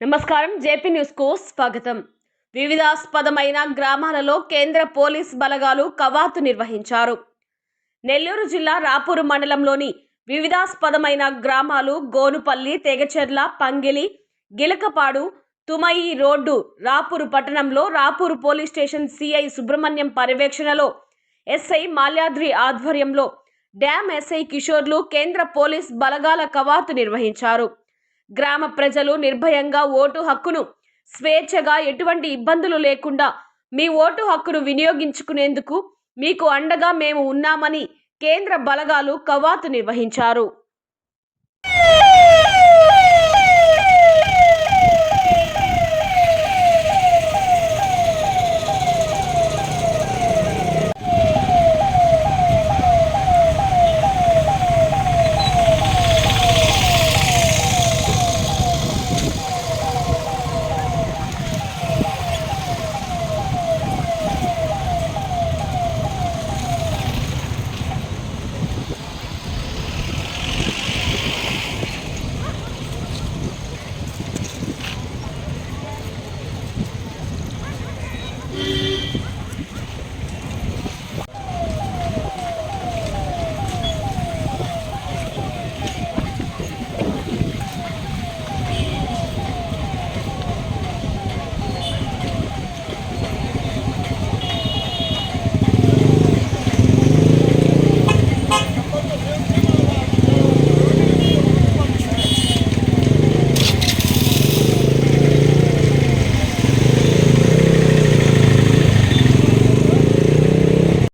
నమస్కారం. జేపీ న్యూస్కు స్వాగతం. వివిధాస్పదమైన గ్రామాలలో కేంద్ర పోలీస్ బలగాలు కవాతు నిర్వహించారు. నెల్లూరు జిల్లా రాపూరు మండలంలోని వివిధాస్పదమైన గ్రామాలు గోనుపల్లి తెగచెర్ల పంగిలి గిలకపాడు తుమయి రోడ్డు రాపూరు పట్టణంలో Rapur police station CI Subrahmanyam పర్యవేక్షణలో ఎస్ఐ మాల్యాద్రి ఆధ్వర్యంలో డ్యామ్ ఎస్ఐ కిషోర్లు కేంద్ర పోలీస్ బలగాల కవాతు నిర్వహించారు. గ్రామ ప్రజలు నిర్భయంగా ఓటు హక్కును స్వేచ్ఛగా ఎటువంటి ఇబ్బందులు లేకుండా మీ ఓటు హక్కును వినియోగించుకునేందుకు మీకు అండగా మేము ఉన్నామని కేంద్ర బలగాలు కవాతు నిర్వహించారు.